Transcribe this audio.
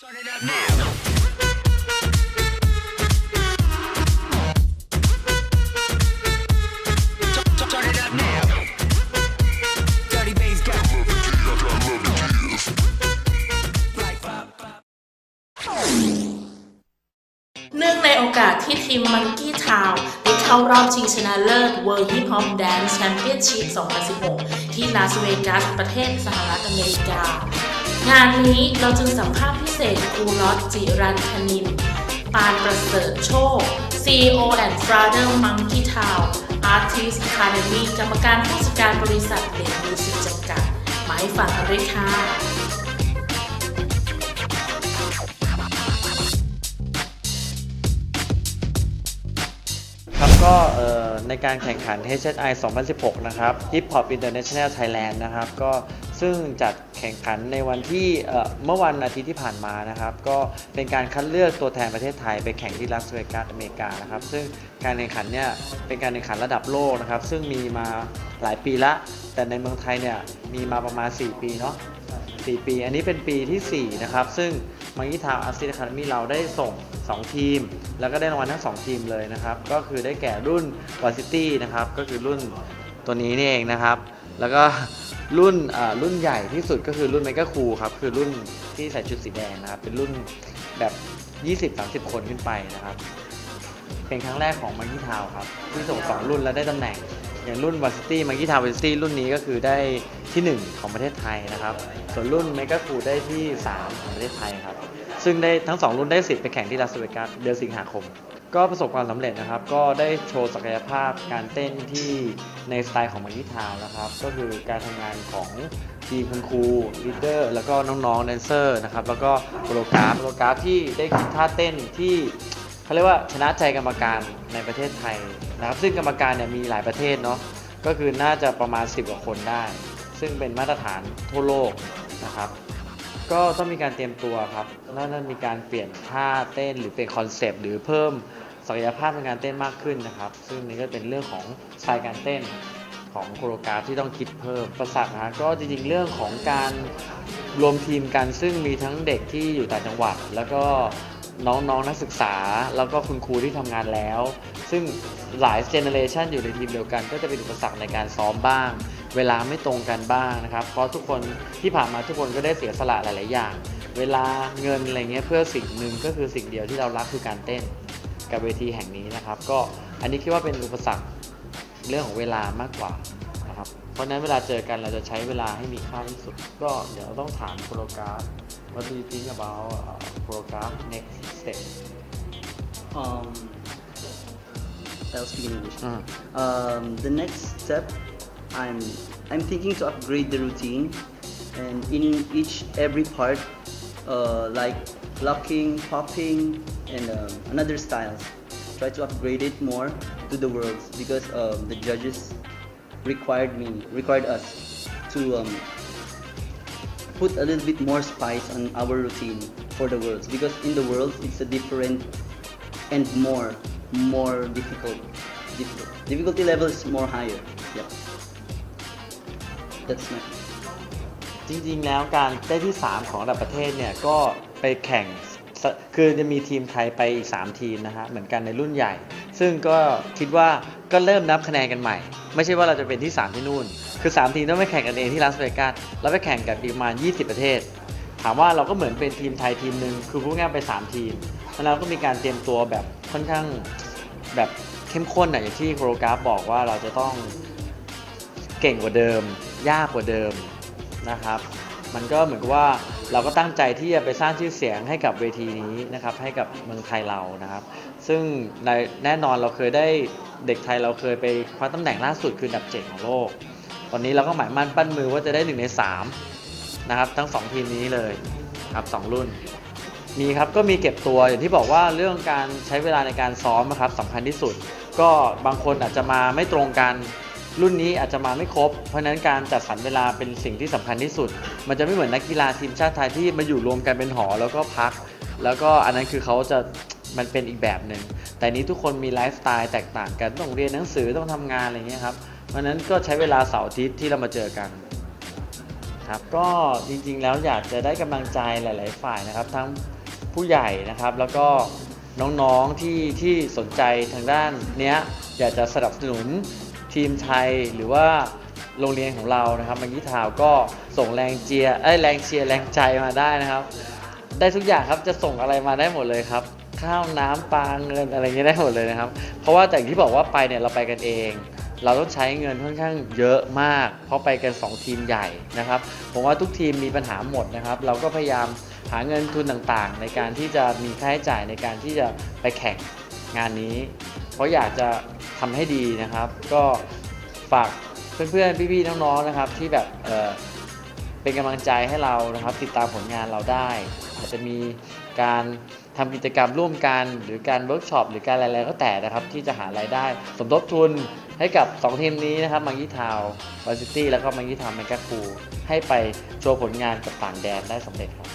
เนื่องในโอกาสที่ทีม Monkey Town ได้เข้ารอบชิงชนะเลิศ World Hip Hop Dance Championship 2016 ที่ลาสเวกัสประเทศสหรัฐอเมริกา งานนี้เราจึงสัมภาษณ์พิเศษครูลอตจิรันธนิน ปานประเสริฐโชค CEO and Father Monkey Town Artist Academy กรรมการผู้จัดการบริษัทเด็กมิวสิกจำกัด หมาให้ฟังกันด้วยค่ะครับก็ในการแข่งขัน HSI 2016 นะครับ Hip Hop International Thailand นะครับ ก็ ซึ่งจัดแข่งขันในวันที่เมื่อวันอาทิตย์ที่ผ่านมานะครับ ก็เป็นการคัดเลือกตัวแทนประเทศไทยไปแข่งที่ลาสเวกัสอเมริกานะครับ ซึ่งการแข่งขันเนี่ยเป็นการแข่งขันระดับโลกนะครับ ซึ่งมีมาหลายปีละ แต่ในเมืองไทยเนี่ยมีมาประมาณ 4 ปีเนาะ4 ปี อันนี้เป็นปีทีสี่4 นะครับ ซึ่งมังกี้ทาวอาร์ติสต์คาเดมี่เราได้ส่ง 2 ทีม แล้วก็ได้รางวัลทั้ง 2 ทีมเลยนะครับ ก็คือได้แก่รุ่นวาซิตี้นะครับ ก็คือรุ่นตัวนี้นี่เองนะครับ แล้วก็รุ่นรุ่นใหญ่ที่สุดก็คือรุ่นเมก a คูครับคือรุ่นที่ใส่ชุดสีแดงนะครับ เป็นรุ่นแบบ 20-30 คนขึ้นไปนะครับ เป็นครั้งแรกของมังกี้ทาวครับที่ส่ง2รุ่นแล้วได้ตำแหน่ง อย่างรุ่นวาซิตี้มังกี้ทาววาซิตี้รุ่นนี้ก็คือได้ที่ 1 ของประเทศไทยนะครับ ส่วนรุ่นเมก a คูได้ที่ 3 ของประเทศไทยครับ ซึ่งได้ทั้ง 2 รุ่นได้สิทธิ์ไปแข่งที่ลาสเวกัสเดือนสิงหาคม ก็ประสบความสำเร็จนะครับ ก็ได้โชว์ศักยภาพการเต้นที่ในสไตล์ของมังกี้ทาวนะครับ ก็คือการทำงานของทีมคุณครูลีดเดอร์แล้วก็น้องๆแดนเซอร์นะครับ แล้วก็โปรกราฟโปรกราฟที่ได้คิดท่าเต้นที่เขาเรียกว่าชนะใจกรรมการในประเทศไทยนะครับ ซึ่งกรรมการเนี่ยมีหลายประเทศเนาะก็คือน่าจะประมาณ 10กว่าคนได้ ซึ่งเป็นมาตรฐานทั่วโลกนะครับ ก็ต้องมีการเตรียมตัวครับน่าจะมีการเปลี่ยนท่าเต้นหรือเป็นคอนเซปต์หรือเพิ่มศักยภาพในการเต้นมากขึ้นนะครับ ซึ่งนี่ก็เป็นเรื่องของสไตล์การเต้นของโคโรกราฟที่ต้องคิดเพิ่ม ประสักนะก็จริงๆเรื่องของการรวมทีมกันซึ่งมีทั้งเด็กที่อยู่ต่างจังหวัด แล้วก็น้องๆนนักศึกษา แล้วก็คุณครูที่ทำงานแล้ว ซึ่งหลายเจเนเรชันอยู่ในทีมเดียวกัน ก็จะเป็นอุปสรรคในการซ้อมบ้าง เวลาไม่ตรงกันบ้างนะครับ เพราะทุกคนที่ผ่านมาทุกคนก็ได้เสียสละหลาย ๆ อย่าง เวลาเงินอะไรเงี้ยเพื่อสิ่งหนึ่งก็คือสิ่งเดียวที่เรารักคือการเต้นกับเวทีแห่งนี้นะครับ ก็อันนี้คิดว่าเป็นอุปสรรคเรื่องของเวลามากกว่านะครับ เพราะฉะนั้นเวลาเจอกันเราจะใช้เวลาให้มีค่าที่สุด ก็เดี๋ยวต้องถามโปรกราฟ What do you think about uh, program next step Um, I'll speak in English. Uh. Um, the next step, I'm I'm thinking to upgrade the routine, and in each every part, uh, like locking, popping, and um, another styles. Try to upgrade it more to the world because um, the judges required me required us to um, put a little bit more spice on our routine for the worlds because in the worlds it's a different and more more difficult difficult. Difficulty level is more higher. Yeah that's my จริงๆ แล้วการได้ที่ 3 ของระดับประเทศเนี่ยก็ไปแข่งสคือจะมีทีมไทยไปอีก 3 ทีมนะฮะเหมือนกันในรุ่นใหญ่ ซึ่งก็คิดว่าก็เริ่มนับคะแนนกันใหม่ ไม่ใช่ว่าเราจะเป็นที่ 3 ที่นู่น คือ 3 ทีมต้องไปแข่งกันเองที่ลาสเวกัสแล้วไปแข่งกับประมาณ 20 ประเทศ ถามว่าเราก็เหมือนเป็นทีมไทยทีมหนึ่งคือพูดง่ายไป 3 ทีมแล้วเราก็มีการเตรียมตัวแบบค่อนข้างแบบเข้มข้นอะอย่างที่โคโรกราฟบอกว่าเราจะต้องเก่งกว่าเดิม ยากกว่าเดิมนะครับ มันก็เหมือนกับว่าเราก็ตั้งใจที่จะไปสร้างชื่อเสียงให้กับเวทีนี้นะครับ ให้กับเมืองไทยเรานะครับ ซึ่งในแน่นอนเราเคยได้เด็กไทยเราเคยไปคว้าตำแหน่งล่าสุดคืออันดับเจ็ดของโลก ตอนนี้เราก็หมายมั่นปั้นมือว่าจะได้หนึ่งในสามนะครับทั้งสองทีมนี้เลยครับสองรุ่น มีครับก็มีเก็บตัวอย่างที่บอกว่าเรื่องการใช้เวลาในการซ้อมนะครับสำคัญที่สุด ก็บางคนอาจจะมาไม่ตรงกัน รุ่นนี้อาจจะมาไม่ครบ เพราะนั้นการจัดสรรเวลาเป็นสิ่งที่สำคัญที่สุด มันจะไม่เหมือนนักกีฬาทีมชาติไทยที่มาอยู่รวมกันเป็นหอแล้วก็พัก แล้วก็อันนั้นคือเขาจะมันเป็นอีกแบบหนึ่ง แต่นี้ทุกคนมีไลฟ์สไตล์แตกต่างกันต้องเรียนหนังสือต้องทำงานอะไรเงี้ยครับ เพราะฉะนั้นก็ใช้เวลาเสาร์อาทิตย์ที่เรามาเจอกันครับก็จริงๆแล้วอยากจะได้กำลังใจหลาย ๆ ฝ่ายนะครับ ทั้งผู้ใหญ่นะครับแล้วก็น้องๆที่ที่สนใจทางด้านเนี้ยอยากจะสนับสนุน ทีมไทยหรือว่าโรงเรียนของเรานะครับมังยี่ทาวก็ส่งแรงเจียร์เอ้ยแรงเชียร์แรงใจมาได้นะครับ ได้ทุกอย่างครับจะส่งอะไรมาได้หมดเลยครับ ข้าวน้ำปลาเงินอะไรเงี้ยได้หมดเลยนะครับ เพราะว่าแต่ที่บอกว่าไปเนี่ยเราไปกันเอง เราต้องใช้เงินค่อนข้างเยอะมาก เพราะไปกัน 2 ทีมใหญ่นะครับผมว่าทุกทีมมีปัญหาหมดนะครับ เราก็พยายามหาเงินทุนต่างๆ ในการที่จะมีค่าใช้จ่ายในการที่จะไปแข่งงานนี้ เพราะอยากจะ ทำให้ดีนะครับ ก็ฝากเพื่อนๆพี่ๆน้องๆนะครับ ที่แบบเเป็นกำลังใจให้เรานะครับ ติดตามผลงานเราได้ อาจจะมีการทำกิจกรรมร่วมกัน หรือการเวิร์กช็อปหรือการอะไรๆก็แต่นะครับ ที่จะหารายได้ สมทบทุนให้กับ 2 ทีมนี้นะครับมังยี่ทาววาซิตี้แล้วก็มังยี่ทาวแมกาคูให้ไปโชว์ผลงานกับต่างแดนได้สำเร็จครับ